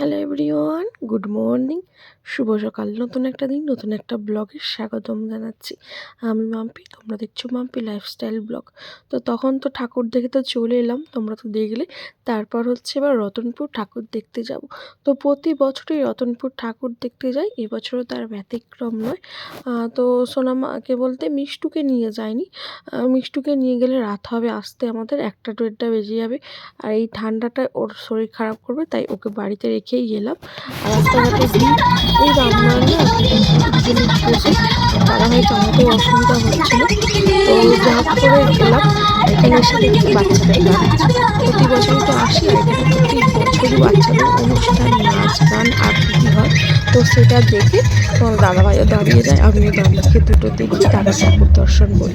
Hello everyone, good morning. শুভ সকাল। নতুন একটা দিন, নতুন একটা ব্লগে স্বাগতম জানাচ্ছি। আমি মাম্পি, তোমরা দেখছ মাম্পি লাইফস্টাইল ব্লগ তো তখন তো ঠাকুর দেখে তো চলে এলাম, তোমরা তো দেখলে। তারপর হচ্ছে এবার রতনপুর ঠাকুর দেখতে যাব। তো প্রতি বছরই রতনপুর ঠাকুর দেখতে যাই। এবছরও তার ব্যতিক্রম নয়। তো সোনামাকে বলতে মিষ্টুকে নিয়ে যায়নি মিষ্টুকে নিয়ে গেলে রাত হবে আসতে আমাদের। একটা দেড়টা বেজে যাবে। আর এই ঠান্ডাটা ওর শরীর খারাপ করবে, তাই ওকে বাড়িতে রেখেই গেলাম। রাস্তাঘাটে ভিড়। এই রান্না নিয়ে বসে তারা হয়তো আমাদের অসুবিধা হচ্ছিল তো যা করে গেলাম। এখানে এসে দেখি বাচ্চাদের গান প্রতি বছরই তো আসি। প্রতি বছরই বাচ্চাদের অনুষ্ঠান, নাচ, গান, আবৃত্তি হয়। তো সেটা দেখে তোমার দাদাভাইও দাঁড়িয়ে যায়। আমিও দাঁড়িয়ে দুটো দেখি, তারা ঠাকুর দর্শন করি।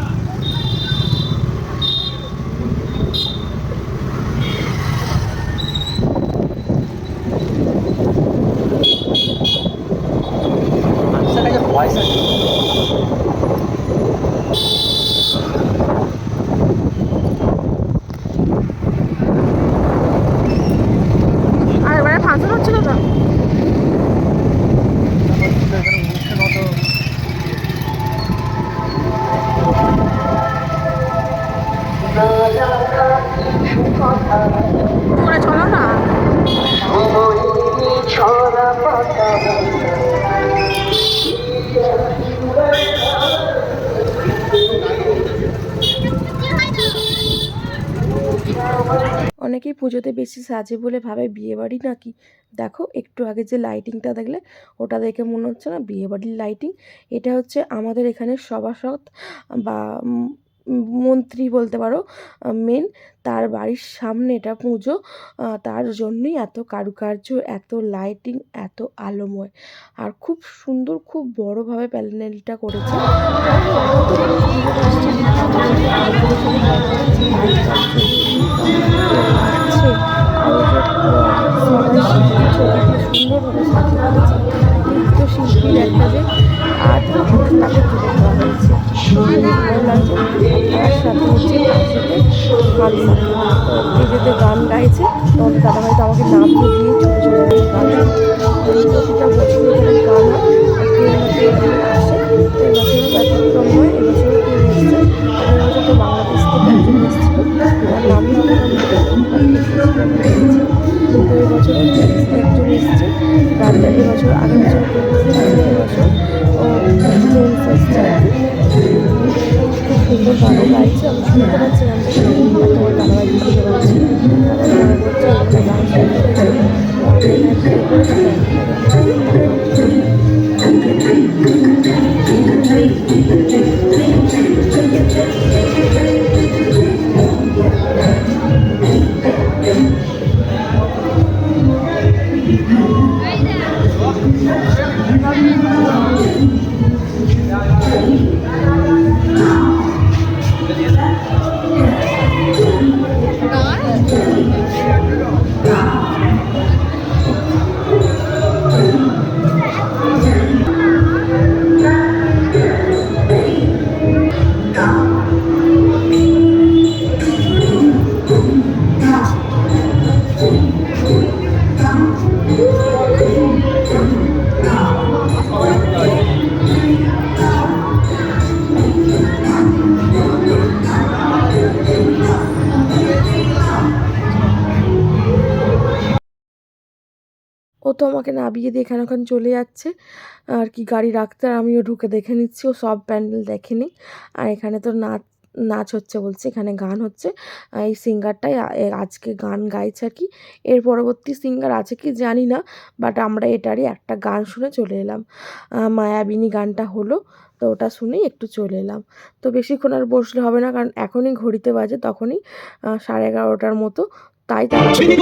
মানুষের কাছে ভয়েস আছে আর এবারে ফাংশন হচ্ছিল তো চলো না? অনেকেই পুজোতে বেশি সাজে বলে ভাবে বিয়েবাড়ি নাকি? দেখো, একটু আগে যে লাইটিংটা দেখলে, ওটা দেখে মনে হচ্ছে না বিয়েবাড়ির লাইটিং এটা হচ্ছে আমাদের এখানে সভাসদ বা মন্ত্রী বলতে পারো মেন তার বাড়ির সামনে এটা পুজো তার জন্যই এত কারুকার্য এত লাইটিং এত আলোময়। আর খুব সুন্দর খুব বড়োভাবে প্যান্ডেলটা করেছে। আছে সুন্দরভাবে সাজিয়ে তুলেছে। নৃত্যশিল্পীর একটা যে আর্ট তাকে তুলে লাগছে তার সাথে গান গাইছে তখন দাদা হয়তো আমাকে নাম দিয়ে ছোটো ছোটো গান প্রতিটা বছর এখানে গান হয় বাংলাদেশ থেকে একজন এসেছিল তার নাম তো তো এবছর একজন এসছে। তার এবছর বছর কেউ বছর বছর। ও। খুব সুন্দর ভালো লাগছে আমি শুনতে পাচ্ছিলাম। যে তোমার দাদাভাই ও তো আমাকে নামিয়ে দিয়ে এখানে ওখানে চলে যাচ্ছে। আর কি গাড়ি রাখতে, আর আমিও ঢুকে দেখে নিচ্ছি, ও সব প্যান্ডেল দেখেনি। আর এখানে তো নাচ নাচ হচ্ছে বলছে, এখানে গান হচ্ছে। এই সিঙ্গারটাই আজকে গান গাইছে আর কি। এর পরবর্তী সিঙ্গার আছে কি জানি না, বাট আমরা এটারই একটা গান শুনে চলে এলাম। মায়াবিনী গানটা হলো, তো ওটা শুনেই একটু চলে এলাম। তো বেশিক্ষণ আর বসলে হবে না, কারণ এখনই ঘড়িতে বাজে, তখনই সাড়ে এগারোটার মতো। তাই তাড়াতাড়ি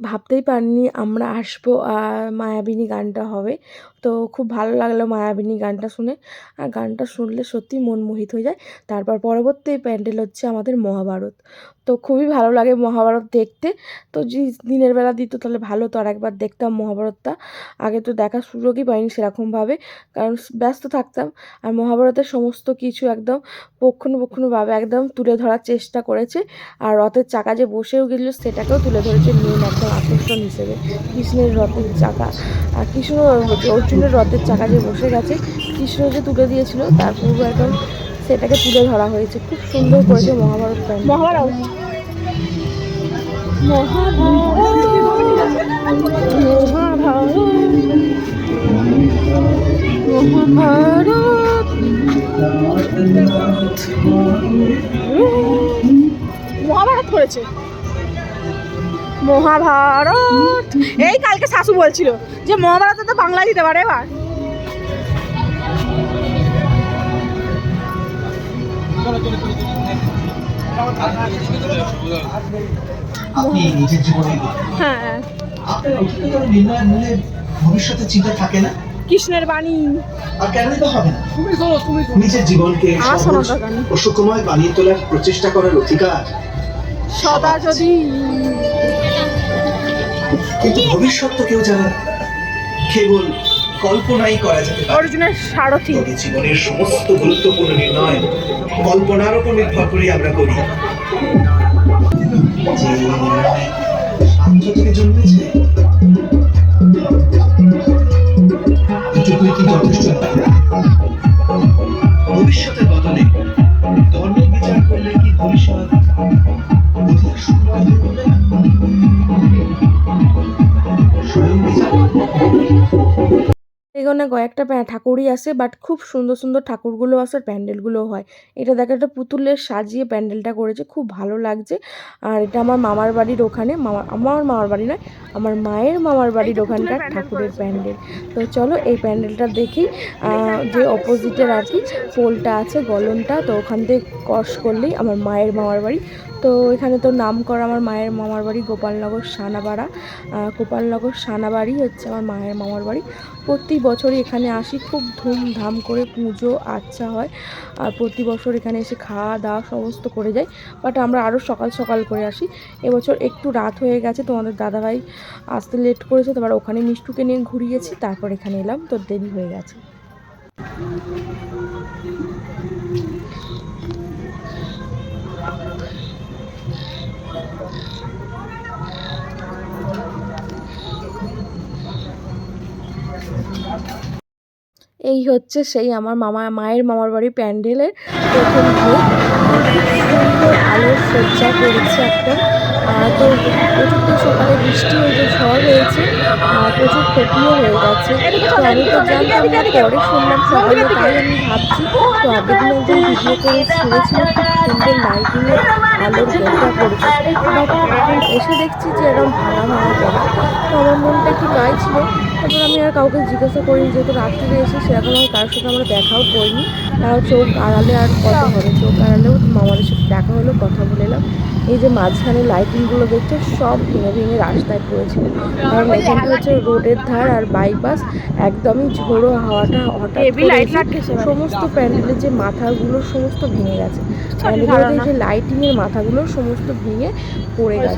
ভাবতেই পারিনি আমরা আসব আর মায়াবিনী গানটা হবে। তো খুব ভালো লাগল মায়াবিনী গানটা শুনে। আর গানটা শুনলে সত্যি মন মোহিত হয়ে যায়। তারপর পরবর্তী প্যান্ডেল হচ্ছে আমাদের মহাভারত। তো খুবই ভালো লাগে মহাভারত দেখতে। তো যদি দিনের বেলা দিত তাহলে ভালো তো আর একবার দেখতাম মহাভারতটা। আগে তো দেখার সুযোগই পাইনি সেরকমভাবে। কারণ ব্যস্ত থাকতাম। আর মহাভারতের সমস্ত কিছু একদম পক্ষানুপক্ষানুভাবে একদম তুলে ধরার চেষ্টা করেছে। আর রথের চাকা যে বসেও গেছিল সেটাকেও তুলে ধরেছে মেন একদম আকর্ষণ হিসেবে। কৃষ্ণের রথের চাকা। আর কৃষ্ণ অর্জুনের রথের চাকা যে বসে গেছে। কৃষ্ণ যে তুলে দিয়েছিল, তার পুরো একদম সেটাকে তুলে ধরা হয়েছে। খুব সুন্দর করেছে মহাভারত। মহাভারত। মহাভারত। মহাভারত করেছে। মহাভারত। এই কালকে শাশু বলছিল যে মহাভারত তো বাংলা দিতে পারে এবার। আপনি হ্যাঁ। চিন্তা থাকে না? কৃষ্ণের বাণী। আর কেনই বা হবে না? নিজের জীবনকে সহজ। ও সুখময় বানিয়ে তোলার প্রচেষ্টা করার অধিকার। সদা যদি কিন্তু ভবিষ্যৎ তো কেউ জানে না। কেবল কল্পনাই করা যেতে পারে। অর্জুনের সারথি। জীবনের সমস্ত গুরুত্বপূর্ণ নির্ণয় কল্পনার উপর নির্ভর করে আমরা করি যে জন্মেছে কয়েকটা ঠাকুরই আছে বাট খুব সুন্দর সুন্দর ঠাকুরগুলো আছে আর প্যান্ডেলগুলো হয়। এটা দেখো একটা পুতুলের সাজিয়ে প্যান্ডেলটা করেছে খুব ভালো লাগছে। আর এটা আমার মামার বাড়ির ওখানে মামা আমার মামার বাড়ি নয় আমার মায়ের মামার বাড়ির ওখানকার ঠাকুরের প্যান্ডেল। তো চলো এই প্যান্ডেলটা দেখি যে অপোজিটের আর কি পোলটা আছে গলনটা তো ওখান থেকে ক্রস করলেই আমার মায়ের মামার বাড়ি। তো এখানে তো নাম করা আমার মায়ের মামার বাড়ি গোপালনগর সানাপাড়া আহ, গোপালনগর সানাবাড়ি হচ্ছে আমার মায়ের মামার বাড়ি। প্রতি বছরই এখানে আসি খুব ধুমধাম করে পুজো আচ্ছা হয়। আর প্রতি বছর এখানে এসে খাওয়া দাওয়া সমস্ত করে যাই। বাট আমরা আরও সকাল সকাল করে আসি। এবছর একটু রাত হয়ে গেছে তোমাদের দাদাভাই আসতে লেট করেছে তারপর ওখানে মিষ্টুকে নিয়ে ঘুরিয়েছি তারপর এখানে এলাম তো দেরি হয়ে গেছে। এই হচ্ছে সেই আমার মামা মায়ের মামার বাড়ি প্যান্ডেলের প্রথম আলোর সজ্জা করেছে আর তো প্রচুর তো সকালে বৃষ্টি হয়েছে ঝড় হয়েছে প্রচুর ক্ষতিও হয়ে গেছে। তো আমি তো জানতাম না, পরে শুনলাম সকালে, তাই আমি ভাবছি, তো আগের দিন একজন ভিডিও করে ছেড়েছিল খুব সুন্দর লাইটিংয়ের আলোর গেটটা করেছে এখন এসে দেখছি যে এরকম ভাঙা ভাঙা করা তো আমার মনটা একটু গায়ে ছিল। তারপর আমি আর কাউকে জিজ্ঞাসা করিনি, যেহেতু রাত্রিরে এসে সেরকম কারোর সাথে আমরা দেখাও করিনি। তারাও চোখ আড়ালে আর কথা হবে চোখ আড়ালেও মামাদের সাথে দেখা হলো, কথা বলে এলাম। এই যে মাঝখানে লাইটিংগুলো দেখছ সব ভেঙে ভেঙে রাস্তায় পড়েছিল কারণ এখানটা হচ্ছে রোডের ধার আর বাইপাস একদমই ঝোড়ো হাওয়াটা হঠাৎ সমস্ত প্যান্ডেলের যে মাথাগুলো সমস্ত ভেঙে গেছে। প্যান্ডেলের। যে লাইটিংয়ের মাথাগুলো সমস্ত ভেঙে পড়ে গেছে।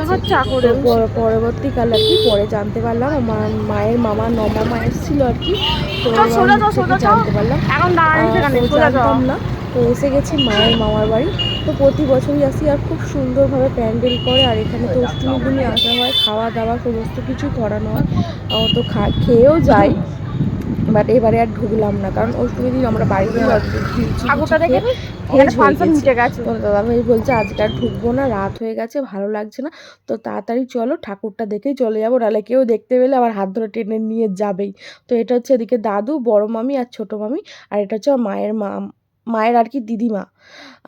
পরবর্তীকালে আর কি পরে জানতে পারলাম আমার মায়ের মামা নমামা এসেছিল আর কি। তো। জানতে পারলাম। এখন জানতাম না। তো এসে গেছি মায়ের মামার বাড়ি। তো প্রতি বছরই আসি আর খুব সুন্দরভাবে প্যান্ডেল করে আর এখানে তো অষ্টমীর দিনই আসা হয় খাওয়া দাওয়া সমস্ত কিছু করানো হয় তো খা খেয়েও যাই বাট এবারে আর ঢুকলাম না কারণ অষ্টমীর দিন আমরা বাড়িতে তো দাদাভাই বলছে আজকে আর ঢুকবো না রাত হয়ে গেছে ভালো লাগছে না। তো তাড়াতাড়ি চলো ঠাকুরটা দেখেই চলে যাব নাহলে কেউ দেখতে পেলে আবার হাত ধরে টেনে নিয়ে যাবেই। তো এটা হচ্ছে এদিকে দাদু বড় মামি আর ছোট মামি আর এটা হচ্ছে মায়ের মা মায়ের আর কি দিদিমা।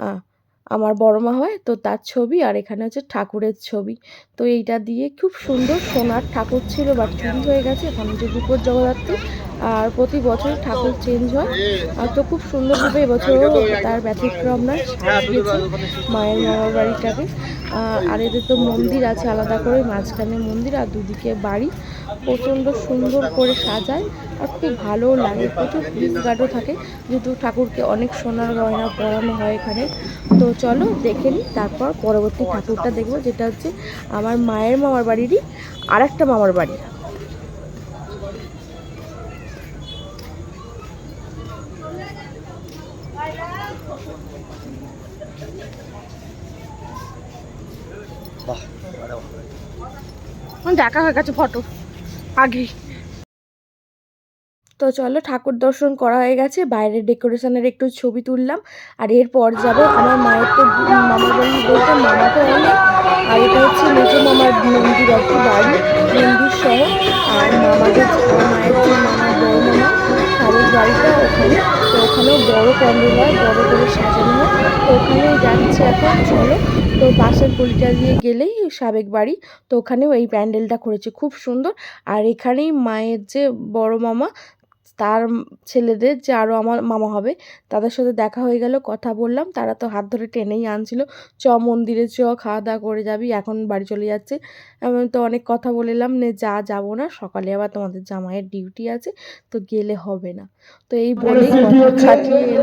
আহ, আমার বড় মা হয়, তো তার ছবি আর এখানে হচ্ছে ঠাকুরের ছবি। তো এইটা দিয়ে খুব সুন্দর সোনার ঠাকুর ছিল বা চুরি হয়ে গেছে। এখন যে বিপদ জগদ্ধাত্রী। আর প্রতি বছর ঠাকুর চেঞ্জ হয়। আর তো খুব সুন্দরভাবে এবছরও তার ব্যতিক্রম সাজিয়েছে মায়ের মামার বাড়িটাকে। আর এদের তো মন্দির আছে, আলাদা করে মাঝখানে মন্দির আর দুদিকে বাড়ি। প্রচণ্ড সুন্দর করে সাজায় আর খুব ভালোও লাগে। প্রচুর পিস গার্ডও থাকে, যেহেতু ঠাকুরকে অনেক সোনার গয়না পরানো হয় এখানে। তো চলো দেখে নিই, তারপর পরবর্তী ঠাকুরটা দেখব, যেটা হচ্ছে আমার মায়ের মামার বাড়িরই আর একটা মামার বাড়ি এখন দেখা হয়ে গেছে ফটো। আগে। তো চলো ঠাকুর দর্শন করা হয়ে গেছে, বাইরের ডেকোরেশনের একটু ছবি তুললাম, আর এরপর যাব আমার মায়ের তো মামা বলি বলতে মামা তো অনেক আর এটা হচ্ছে মেজো মামার মন্দির আর বাড়ি মন্দির সহ আর মামাদের মায়ের যে মামা বড় মামা, তাদের বাড়িটা ওখানে। তো ওখানেও বড় প্যান্ডেল হয়, বড় করে সাজানো হয়। তো ওখানেই যাচ্ছে এখন, চলো। তো পাশের গলিটা দিয়ে গেলেই সাবেক বাড়ি। তো ওখানেও এই প্যান্ডেলটা করেছে, খুব সুন্দর। আর এখানেই মায়ের যে বড় মামা তার ছেলেদের যে আরও আমার মামা হবে তাদের সাথে দেখা হয়ে গেল কথা বললাম। তারা তো হাত ধরে টেনেই আনছিল। চ মন্দিরে চ খাওয়া দাওয়া করে যাবি এখন বাড়ি চলে যাচ্ছে। আমি তো অনেক কথা বললাম নে যা যাব না। সকালে আবার তোমাদের জামাইয়ের ডিউটি আছে তো গেলে হবে না। তো এই বলেই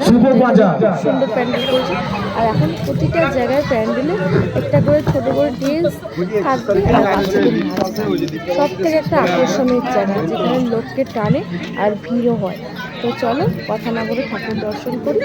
সুন্দর প্যান্ডেল করেছে। আর এখন প্রতিটা জায়গায় প্যান্ডেলে একটা করে ছোট করে ড্রেস থাকবে আর বাচ্চাদের সব থেকে একটা আকর্ষণের জায়গা যেখানে লোককে টানে আর ভিড়ও হয়। তো চলো কথা না বলে ঠাকুর দর্শন করি।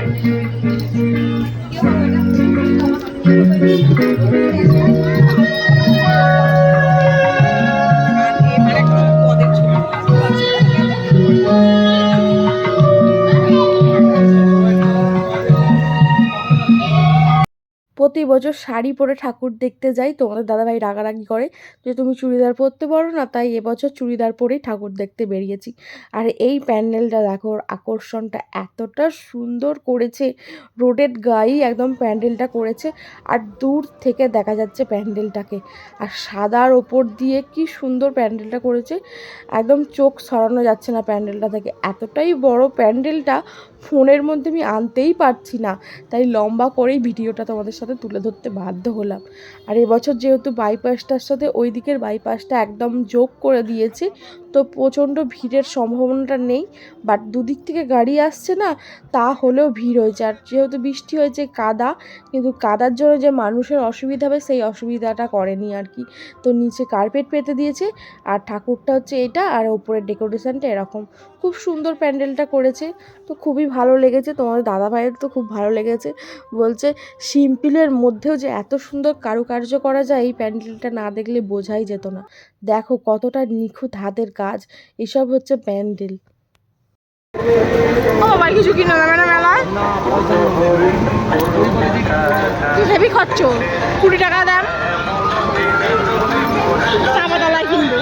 Thank you. প্রতি বছর শাড়ি পরে ঠাকুর দেখতে যাই, তোমাদের দাদাভাই রাগারাগি করে যে তুমি চুড়িদার পরতে পারো না, তাই এবছর চুড়িদার পরেই ঠাকুর দেখতে বেরিয়েছি। আর এই প্যান্ডেলটা দেখো আকর্ষণটা এতটা সুন্দর করেছে, রোডের গায়েই একদম প্যান্ডেলটা করেছে, আর দূর থেকে দেখা যাচ্ছে প্যান্ডেলটাকে। আর সাদার ওপর দিয়ে কি সুন্দর প্যান্ডেলটা করেছে, একদম চোখ সরানো যাচ্ছে না প্যান্ডেলটা থেকে। এতটাই বড় প্যান্ডেলটা ফোনের মধ্যে আমি আনতেই পারছি না, তাই লম্বা করেই ভিডিওটা তোমাদের সাথে তুলে ধরতে বাধ্য হলাম। আর এবছর যেহেতু বাইপাসটার সাথে ওই দিকের বাইপাসটা একদম যোগ করে দিয়েছে, তো প্রচণ্ড ভিড়ের সম্ভাবনাটা নেই। বাট দুদিক থেকে গাড়ি আসছে না, তা হলেও ভিড় হয়েছে। আর যেহেতু বৃষ্টি হয়েছে কাদা, কিন্তু কাদার জন্য যে মানুষের অসুবিধা হবে, সেই অসুবিধাটা করেনি আর কি। তো নিচে কার্পেট পেতে দিয়েছে, আর ঠাকুরটা হচ্ছে এটা, আর ওপরের ডেকোরেশনটা এরকম। খুব সুন্দর প্যান্ডেলটা করেছে, তো খুবই ভালো লেগেছে। তোমাদের দাদা ভাইয়ের তো খুব ভালো লেগেছে। বলছে, সিম্পলের মধ্যেও যে এত সুন্দর কারুকার্য করা যায়, এই প্যান্ডেলটা না দেখলে বোঝাই যেত না। দেখো কতটা নিখুঁত হাতের কাজ, এসব হচ্ছে প্যান্ডেল। ও বাবা কিছু না তুই হেভি খরচ? কুড়ি টাকা দাম। চাপাতলায় কিনবো।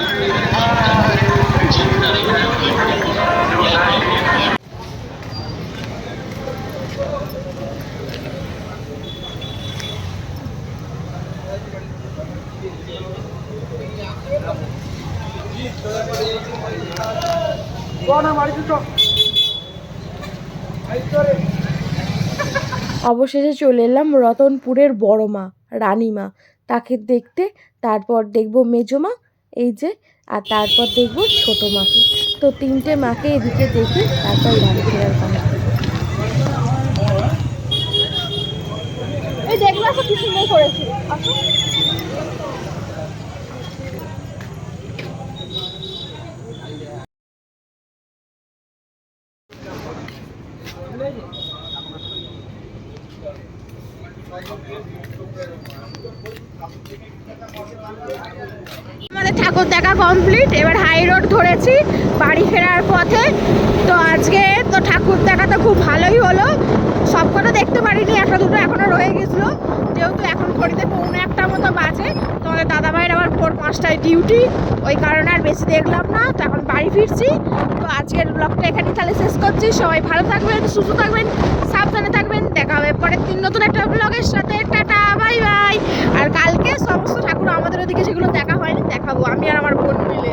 অবশেষে চলে এলাম রতনপুরের বড় মা, রানীমা। তাকে দেখতে, তারপর দেখব মেজমা এই যে, আর তারপর দেখব ছোট মাকে। তো তিনটে মাকে এদিকে দেখে তারপর বাড়ি ফেরার পালা এই দেখলে আসো কি সুন্দর করেছে। ঠাকুর দেখা কমপ্লিট এবার হাই রোড ধরেছি, বাড়ি ফেরার পথে। তো আজকে তো ঠাকুর দেখা তো খুব ভালোই হলো। সবকটা দেখতে পারিনি, একটা দুটো এখনও রয়ে গেছিল। যেহেতু এখন ঘড়িতে পৌনে একটা মতো বাজে, তোমাদের দাদা ভাইয়ের আবার ভোর পাঁচটায় ডিউটি ওই কারণে আর বেশি দেখলাম না, তো এখন বাড়ি ফিরছি। তো আজকের ব্লগটা এখানেই তাহলে শেষ করছি। সবাই ভালো থাকবেন, সুস্থ থাকবেন, সাবধানে থাকবেন। দেখা হবে পরের দিন নতুন একটা ব্লগের সাথে। টাটা বাই বাই আর কালকে সমস্ত ঠাকুর আমাদের ওদিকে সেগুলো দেখা হয়নি, দেখাবো আমি আর আমার বোন মিলে।